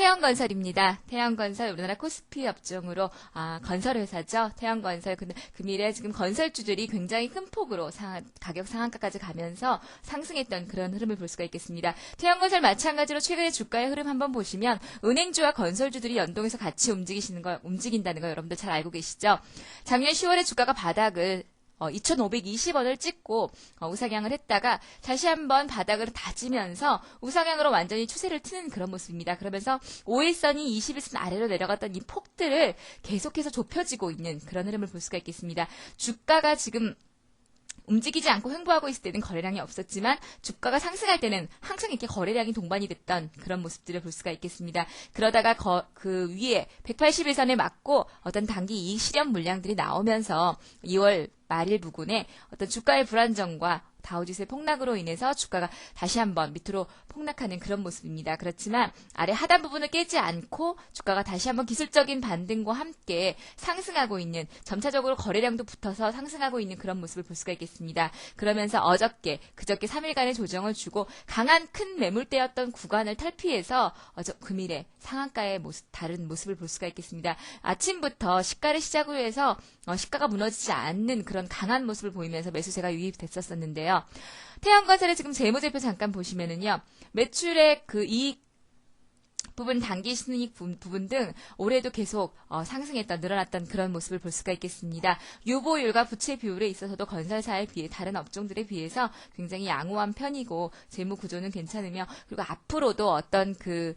태양건설입니다. 태양건설 우리나라 코스피 업종으로 아, 건설회사죠. 태양건설 근데 금일에 지금 건설주들이 굉장히 큰 폭으로 상- 가격 상한가까지 가면서 상승했던 그런 흐름을 볼 수가 있겠습니다. 태양건설 마찬가지로 최근의 주가의 흐름 한번 보시면 은행주와 건설주들이 연동해서 같이 움직이시는 걸 움직인다는 거 여러분들 잘 알고 계시죠? 작년 10월에 주가가 바닥을 어, 2,520원을 찍고 어, 우상향을 했다가 다시 한번 바닥을 다지면서 우상향으로 완전히 추세를 트는 그런 모습입니다. 그러면서 5일선이 21선 아래로 내려갔던 이 폭들을 계속해서 좁혀지고 있는 그런 흐름을 볼 수가 있겠습니다. 주가가 지금 움직이지 않고 횡보하고 있을 때는 거래량이 없었지만 주가가 상승할 때는 항상 이렇게 거래량이 동반이 됐던 그런 모습들을 볼 수가 있겠습니다. 그러다가 거- 그 위에 181선에 맞고 어떤 단기 이익 실현 물량들이 나오면서 2월 말일 부근에 어떤 주가의 불안정과 다우지수의 폭락으로 인해서 주가가 다시 한번 밑으로 폭락하는 그런 모습입니다. 그렇지만 아래 하단 부분을 깨지 않고 주가가 다시 한번 기술적인 반등과 함께 상승하고 있는 점차적으로 거래량도 붙어서 상승하고 있는 그런 모습을 볼 수가 있겠습니다. 그러면서 어저께 그저께 3일간의 조정을 주고 강한 큰 매물대였던 구간을 탈피해서 어저 금일에 상한가의 모습 다른 모습을 볼 수가 있겠습니다. 아침부터 시가를 시작으로 해서 어, 시가가 무너지지 않는 그런 강한 모습을 보이면서 매수세가 유입됐었었는데요. 태양건설의 지금 재무제표 잠깐 보시면은요. 매출의 그 이익 부분 단기 순이익 부- 부분 등 올해도 계속 어, 상승했던 늘어났던 그런 모습을 볼 수가 있겠습니다. 유보율과 부채 비율에 있어서도 건설사에 비해 다른 업종들에 비해서 굉장히 양호한 편이고 재무 구조는 괜찮으며 그리고 앞으로도 어떤 그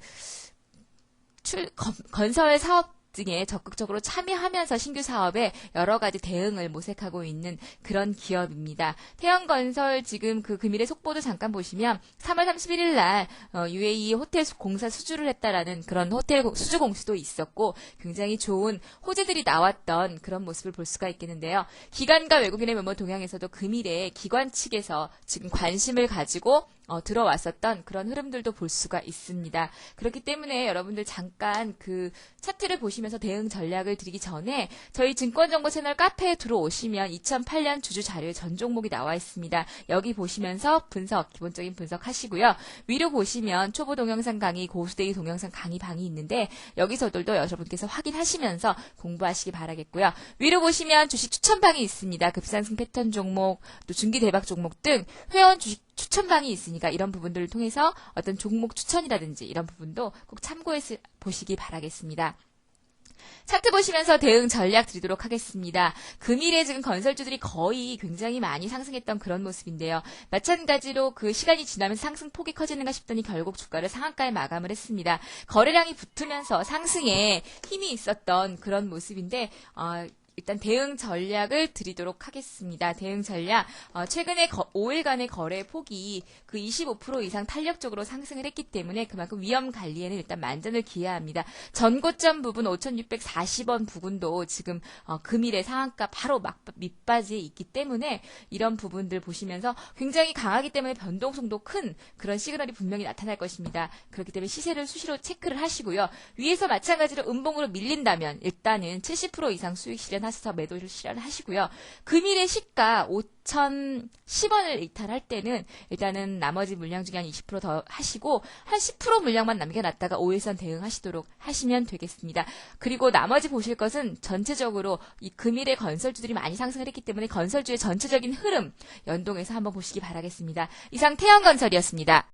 출, 건- 건설 사업 등에 적극적으로 참여하면서 신규 사업에 여러 가지 대응을 모색하고 있는 그런 기업입니다. 태양건설 지금 그 금일의 속보도 잠깐 보시면 3월 31일 날 어, UAE 호텔 수- 공사 수주를 했다라는 그런 호텔 고- 수주 공시도 있었고 굉장히 좋은 호재들이 나왔던 그런 모습을 볼 수가 있겠는데요. 기관과 외국인의 면모 동향에서도 금일에 기관 측에서 지금 관심을 가지고 어, 들어왔었던 그런 흐름들도 볼 수가 있습니다. 그렇기 때문에 여러분들 잠깐 그 차트를 보시면서 대응 전략을 드리기 전에 저희 증권정보 채널 카페에 들어오시면 2008년 주주 자료에 전 종목이 나와 있습니다. 여기 보시면서 분석, 기본적인 분석 하시고요. 위로 보시면 초보 동영상 강의, 고수대기 동영상 강의 방이 있는데 여기서들도 여러분께서 확인하시면서 공부하시기 바라겠고요. 위로 보시면 주식 추천방이 있습니다. 급상승 패턴 종목, 또 중기 대박 종목 등 회원 주식 추천방이 있으니까 이런 부분들을 통해서 어떤 종목 추천이라든지 이런 부분도 꼭 참고해 보시기 바라겠습니다. 차트 보시면서 대응 전략 드리도록 하겠습니다. 금일에 지금 건설주들이 거의 굉장히 많이 상승했던 그런 모습인데요. 마찬가지로 그 시간이 지나면 상승 폭이 커지는가 싶더니 결국 주가를 상한가에 마감을 했습니다. 거래량이 붙으면서 상승에 힘이 있었던 그런 모습인데 어, 일단 대응 전략을 드리도록 하겠습니다. 대응 전략. 어, 최근에 거- 5일간의 거래 폭이 그 25% 이상 탄력적으로 상승을 했기 때문에 그만큼 위험 관리에는 일단 만전을 기해야 합니다. 전고점 부분 5,640원 부근도 지금 어, 금일의 상한가 바로 막 밑바지에 있기 때문에 이런 부분들 보시면서 굉장히 강하기 때문에 변동성도 큰 그런 시그널이 분명히 나타날 것입니다. 그렇기 때문에 시세를 수시로 체크를 하시고요. 위에서 마찬가지로 음봉으로 밀린다면 일단은 70% 이상 수익 실현 하셔서 매도를 실현하시고요. 금일의 시가 5,010원을 이탈할 때는 일단은 나머지 물량 중에 한 20%더 하시고 한 10% 물량만 남겨놨다가 5일선 대응하시도록 하시면 되겠습니다. 그리고 나머지 보실 것은 전체적으로 이 금일의 건설주들이 많이 상승을 했기 때문에 건설주의 전체적인 흐름 연동해서 한번 보시기 바라겠습니다. 이상 태양건설이었습니다.